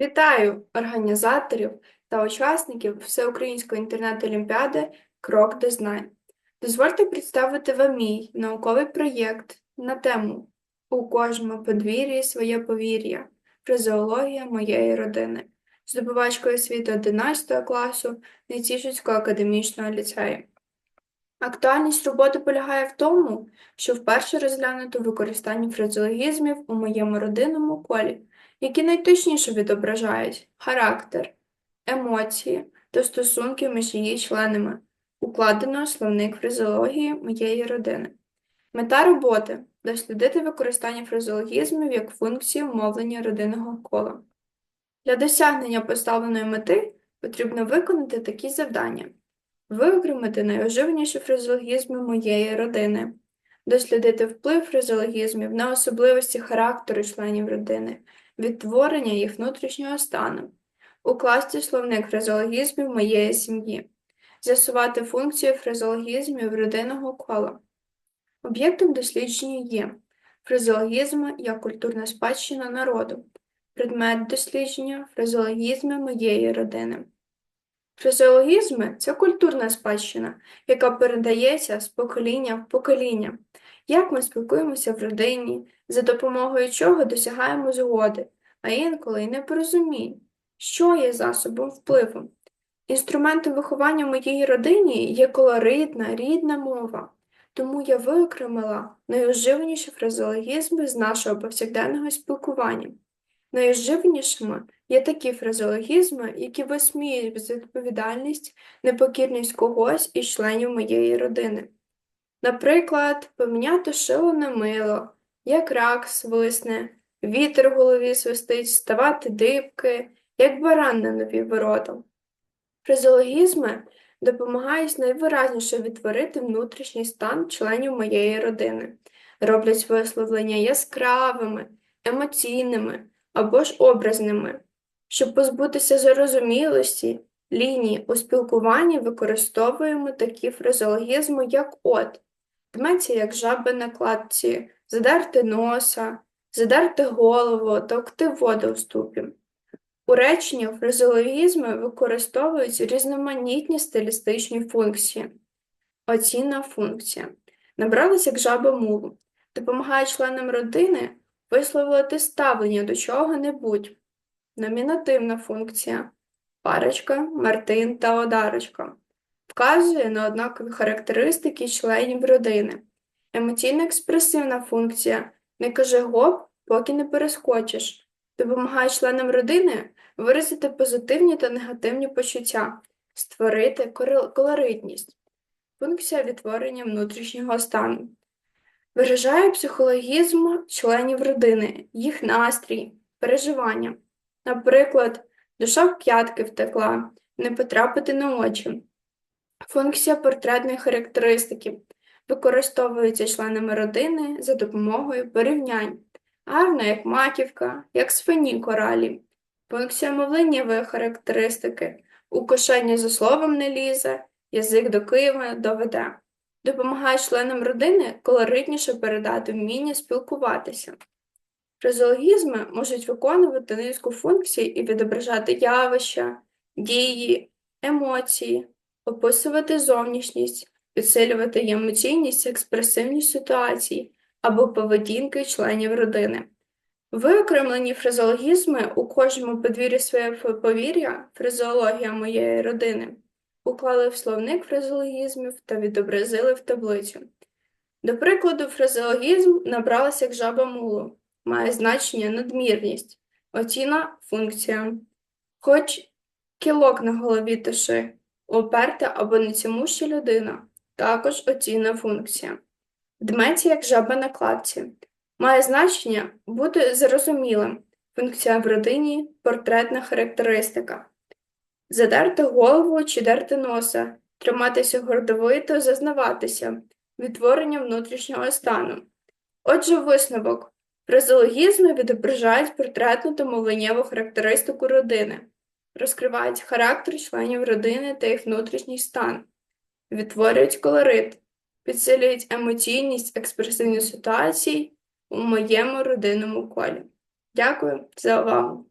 Вітаю організаторів та учасників Всеукраїнської інтернет-олімпіади Крок до знань. Дозвольте представити вам мій науковий проєкт на тему У кожному подвір'ї своє повір'я. Фразеологія моєї родини, здобувачкою освіти 11 класу Нетішинського академічного ліцею. Актуальність роботи полягає в тому, що вперше розглянуто використання фразеологізмів у моєму родинному колі, які найточніше відображають характер, емоції та стосунки між її членами, укладено словник фразеології моєї родини. Мета роботи дослідити використання фразеологізмів як функції мовлення родинного кола. Для досягнення поставленої мети потрібно виконати такі завдання: виокремити найоживніші фразеологізми моєї родини, дослідити вплив фразеологізмів на особливості характеру членів родини, відтворення їх внутрішнього стану, укласти словник фразеологізмів моєї сім'ї, з'ясувати функцію фразеологізмів родинного кола. Об'єктом дослідження є фразеологізми як культурна спадщина народу, предмет дослідження фразеологізми моєї родини. Фразеологізми це культурна спадщина, яка передається з покоління в покоління. Як ми спілкуємося в родині, за допомогою чого досягаємо згоди, а інколи й непорозумінь, що є засобом впливу. Інструментом виховання моїй родині є колоритна, рідна мова, тому я виокремила найоживніші фразеологізми з нашого повсякденного спілкування. Найоживнішими є такі фразеологізми, які висміюють безвідповідальність, непокірність когось із членів моєї родини. Наприклад, поміняти шило на мило, як рак свисне, вітер в голові свистить, ставати дибки, як баран на нові ворота. Фразеологізми допомагають найвиразніше відтворити внутрішній стан членів моєї родини, роблять висловлення яскравими, емоційними або ж образними. Щоб позбутися зарозумілості, лінії у спілкуванні використовуємо такі фразеологізми, як от, дметься як жаби на кладці, задерти носа, задерти голову, товкти воду в ступі. У реченнях фразеологізми використовують різноманітні стилістичні функції. Оцінна функція. Набралась як жаба мулу, допомагає членам родини висловити ставлення до чого-небудь. Номінативна функція парочка, Мартин та Одарочка. Вказує на однакові характеристики членів родини. Емоційно-експресивна функція не каже гоп, поки не перескочиш. Допомагає членам родини виразити позитивні та негативні почуття, створити колоритність. Функція відтворення внутрішнього стану. Виражає психологізм членів родини, їх настрій, переживання. Наприклад, душа в п'ятки втекла, не потрапити на очі. Функція портретної характеристики використовується членами родини за допомогою порівнянь, гарно як маківка, як свині коралі. Функція мовленнєвої характеристики укошення за словом не лізе, язик до Києва доведе. Допомагає членам родини колоритніше передати вміння спілкуватися. Фразеологізми можуть виконувати низку функцій і відображати явища, дії, емоції, описувати зовнішність, підсилювати емоційність, експресивність ситуацій або поведінки членів родини. Виокремлені фразеологізми у кожному подвір'ї своє повір'я, фразеологія моєї родини, уклали в словник фразеологізмів та відобразили в таблицю. До прикладу, фразеологізм набралася як жаба мулу, має значення надмірність, оціна функція. Хоч кілок на голові тиши, оперта або нецямуща людина, також оцінна функція. Дметься як жаба на кладці. Має значення бути зрозумілим, функція в родині, портретна характеристика. Задерти голову чи дерти носа, триматися гордовито, зазнаватися, відтворення внутрішнього стану. Отже, висновок. Фразеологізми відображають портретну та мовленнєву характеристику родини, розкривають характер членів родини та їх внутрішній стан, відтворюють колорит, підсилюють емоційність експресивних ситуацій у моєму родинному колі. Дякую за увагу!